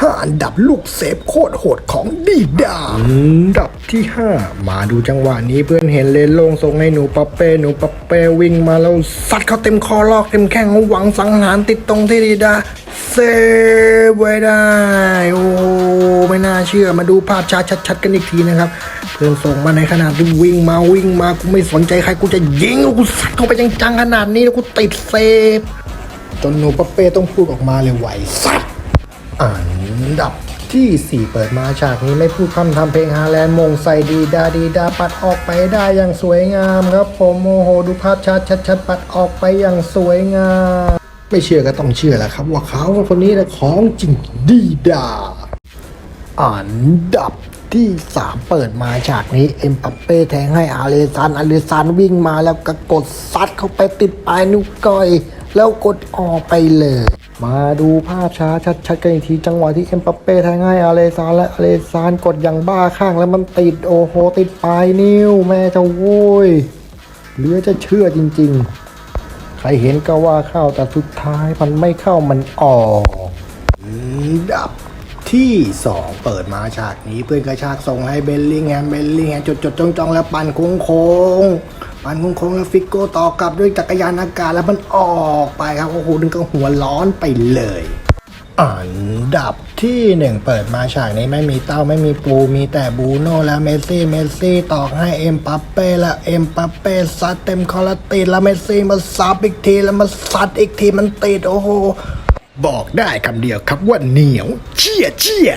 ห้าอันดับลูกเซฟโคตรโหดของดีดาอันดับที่ 5 มาดูจังหวะนี้เพื่อนเห็นเลนโลงส่งให้หนูปะเป้หนูปะเป้วิ่งมาแล้วซัดเขาเต็มคอลอกเต็มแข้งหวังสังหารติดตรงที่ดีดาเซฟไว้ได้ โอ้ไม่น่าเชื่อมาดูภาพช้าชัดๆกันอีกทีนะครับ เพื่อนส่งมาในขนาดที่วิ่งมาวิ่งมากูไม่สนใจใครกูจะยิงกูซัดเข้าไปจังๆขนาดนี้แล้วกูติดเซฟจนหนูปะเป้ต้องพูดออกมาเลยไหวสัตว์ อันดับที่ 4 เปิดมาฉากนี้ไม่พูดคำทำเพลงฮาแลนด์มงใส่ดีดาดีดาปัดออกไปได้อย่างสวยงามครับผมโมโหดูภาพชัดชัดชัดปัดออกไปอย่างสวยงาม ไม่เชื่อก็ต้องเชื่อแหละครับ ว่าเขาคนนี้แหละของจริงดีดาอันดับที่ 3 เปิดมาฉากนี้เอ็มปัปเป้แทงให้อาเลซานอาเลซานวิ่งมาแล้วก็กดซัดเข้าไปติดปลายนิ้วก้อย แล้วกดออกไปเลย มาดูภาพช้าชัดๆกันอีกทีจังหวะที่เอ็มปัปเป้แทงให้อาเลซานและอาเลซานกดอย่างบ้าข้างแล้วมันติดโอ้โหติดปลายนิ้ว แม่เจะโว้ยเหลือจะเชื่อจริง ๆ ใครเห็นก็ว่าเข้าแต่สุดท้ายมันไม่เข้ามันออกดับที่ 2 เปิดมาฉากนี้เพื่อนกระชากส่งให้เบลลิงแฮมเบลลิงแฮมจดจดจ้องจ้องแล้วปั่นโค้งโค้ง ปันโค้งโค้งแล้วฟิกโก้ต่อกลับด้วยจักรยานอากาศแล้วมันออกไปครับโอ้โหดึงก็หัวร้อนไปเลยอันดับที่หนึ่งเปิดมาฉากนี้ไม่มีเต้าไม่มีปู มีแต่บูโน่และเมสซี่ เมสซี่ตอกให้เอ็มปัปเป้และเอ็มปัปเป้ซัดเต็มคอร์ติดแล้วเมสซี่มาซับอีกทีแล้วมาซัดอีกทีมันติดโอ้โห บอกได้คำเดียวครับว่าเหนียว เชี่ยเชี่ย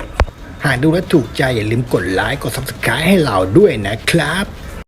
หากดูแล้วถูกใจอย่าลืมกดไลค์กด subscribe ให้เราด้วยนะครับ